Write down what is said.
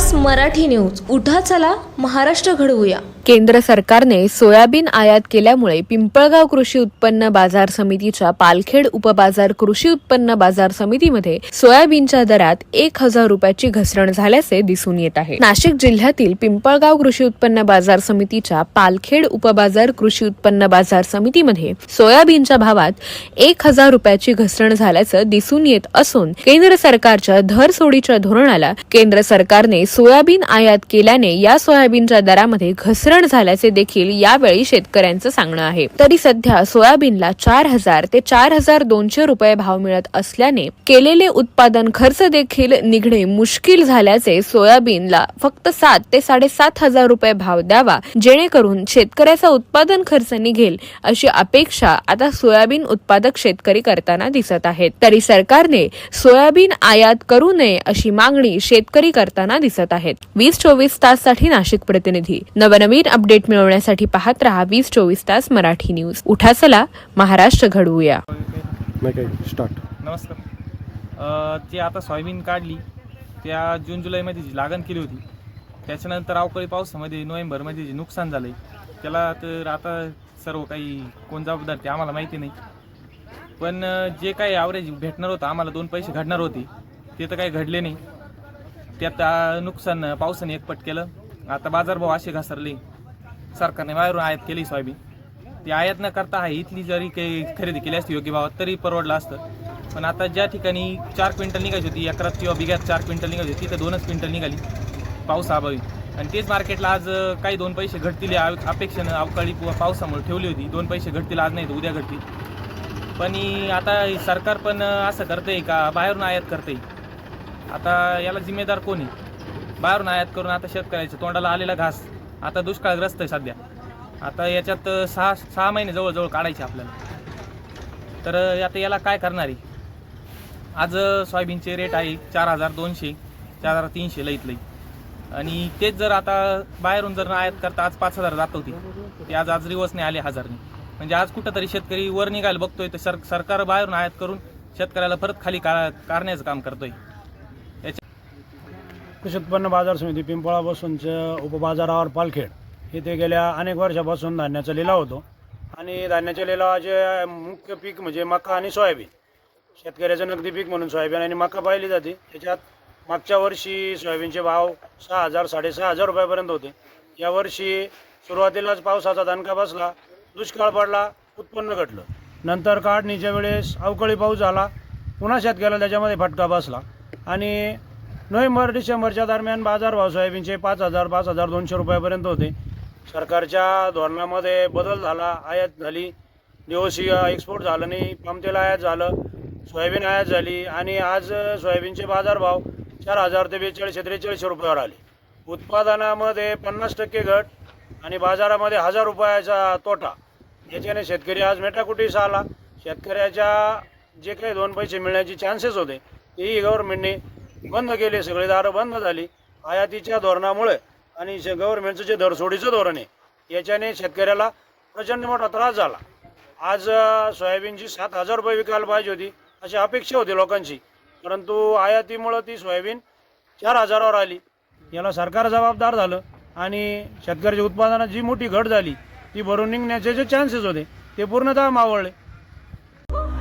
तास मराठी न्यूज. उठा चला महाराष्ट्र घडवूया. केंद्र सरकारने सोयाबीन आयात केल्यामुळे पिंपळगाव कृषी उत्पन्न बाजार समितीच्या पालखेड उपबाजार कृषी उत्पन्न बाजार समितीमध्ये सोयाबीनच्या दरात एक हजार रुपयाची घसरण झाल्याचे दिसून येत आहे. नाशिक जिल्ह्यातील पिंपळगाव कृषी उत्पन्न बाजार समितीच्या पालखेड उपबाजार कृषी उत्पन्न बाजार समितीमध्ये सोयाबीनच्या भावात एक हजार रुपयाची घसरण झाल्याचं दिसून येत असून केंद्र सरकारच्या धर सोडीच्या धोरणाला केंद्र सरकारने सोयाबीन आयात केल्याने या सोयाबीनच्या दरामध्ये घसरण झाल्याचे देखील यावेळी शेतकऱ्यांचं सांगणं आहे. तरी सध्या सोयाबीनला चार हजार ते चार हजार दोनशे रुपये भाव मिळत असल्याने केलेले उत्पादन खर्च देखील निघणे मुश्किल झाल्याचे सोयाबीनला फक्त सात ते साडेसात हजार रुपये भाव द्यावा जेणेकरून शेतकऱ्याचा उत्पादन खर्च निघेल अशी अपेक्षा आता सोयाबीन उत्पादक शेतकरी करताना दिसत आहेत. तरी सरकारने सोयाबीन आयात करू नये अशी मागणी शेतकरी करताना दिसत आहेत. वीस चोवीस ताससाठी नाशिक प्रतिनिधी. नवनवीन अपडेट मिळवण्यासाठी पाहत रहा वीस चोवीस तास मराठी न्यूज उठा चला महाराष्ट्र घडवूया. नाही काही स्टार्ट नमस्कार. जी आता सोयाबीन काढली. त्या जून जुलैमध्ये जी लागण केली होती त्याच्यानंतर अवकाळी पावसामध्ये नोव्हेंबरमध्ये जे नुकसान झालं आहे त्याला तर आता सर्व काही कोण जबाबदार ते आम्हाला माहिती नाही. पण जे काही ॲव्हरेज भेटणार होतं आम्हाला दोन पैसे घडणार होते ते तर काही घडले नाही. त्यात नुकसान पावसाने एकपट केलं. आता बाजारभाव असे घसरले. सरकारने बाहेरून आयात केली सोयाबीन. ती आयात न करता आहे इथली जरी काही खरेदी केली असती योग्य भावात तरी परवडलं असतं. पण आता ज्या ठिकाणी चार क्विंटल निघायची होती एकरात किंवा बिघ्यात चार क्विंटल निघायची होती तिथं दोनच क्विंटल निघाली. पावसाअभावी आणि तेच मार्केटला आज काही दोन पैसे घटतील या अपेक्षेनं अवकाळी किंवा पावसामुळे ठेवली होती. दोन पैसे घटतील आज नाही तर उद्या घटतील. पण आता सरकार पण असं करते का? बाहेरून आयात करते आता याला जिम्मेदार कोणी बाहेरून आयात करून आता शेतकऱ्याच्या तोंडाला आलेला घास. आता दुष्काळग्रस्त आहे सध्या. आता याच्यात सहा सहा महिने जवळजवळ काढायचे आपल्याला. तर आता याला काय करणार आहे? आज सोयाबीनचे रेट आहे चार हजार दोनशे चार हजार तीनशे लईत लई. आणि तेच जर आता बाहेरून जर आयात करता आज पाच हजार जात होती. ते आज आज रिवर्सने आले हजारने. म्हणजे आज कुठंतरी शेतकरी वर निघायला बघतोय तर सर सरकार बाहेरून आयात करून शेतकऱ्याला परत खाली का काढण्याचं काम करतोय. कृषी उत्पन्न बाजार समिती पिंपळा बसूनच्या उपबाजारावर पालखेड इथे गेल्या अनेक वर्षापासून धान्याचा लिलाव होतो. आणि धान्याच्या लिलावाचे मुख्य पीक म्हणजे मका आणि सोयाबीन. शेतकऱ्याचं नगदी पीक म्हणून सोयाबीन आणि मका पाहिली जाते. त्याच्यात मागच्या वर्षी सोयाबीनचे भाव सहा हजार साडेसहा हजार रुपयापर्यंत होते. यावर्षी सुरुवातीलाच पावसाचा दणका बसला दुष्काळ पडला उत्पन्न घटलं. नंतर काढणीच्या वेळेस अवकाळी पाऊस झाला पुन्हा शेतकऱ्याला त्याच्यामध्ये फटका बसला. आणि नोव्हेंबर डिसेंबरच्या दरम्यान बाजारभाव सोयाबीनचे पाच हजार पाच हजार दोनशे रुपयापर्यंत होते. सरकारच्या धोरणामध्ये बदल झाला आयात झाली दिवसीय एक्सपोर्ट झालं नाही पामतेल आयात झालं सोयाबीन आयात झाली आणि आज सोयाबीनचे बाजारभाव चार हजार ते बेचाळीसशे त्रेचाळीसशे रुपयावर आले. उत्पादनामध्ये पन्नास टक्के घट आणि बाजारामध्ये हजार रुपयाचा तोटा. याच्याने शेतकरी आज मेटाकुटीस आला. शेतकऱ्याच्या जे काही दोन पैसे मिळण्याचे चान्सेस होते तेही गव्हर्नमेंटने बंद केले सगळे दारं बंद झाली. आयातीच्या धोरणामुळे आणि गव्हर्नमेंटचं जे दरसोडीचं धोरण आहे याच्याने शेतकऱ्याला प्रचंड मोठा त्रास झाला. आज सोयाबीनची सात हजार रुपये विकायला पाहिजे होती अशी अपेक्षा होती लोकांची. परंतु आयातीमुळं ती सोयाबीन चार हजारावर आली. याला सरकार जबाबदार झालं आणि शेतकऱ्याच्या उत्पादनात जी मोठी घट झाली ती भरून निघण्याचे जे चान्सेस होते ते पूर्णतः मावळले.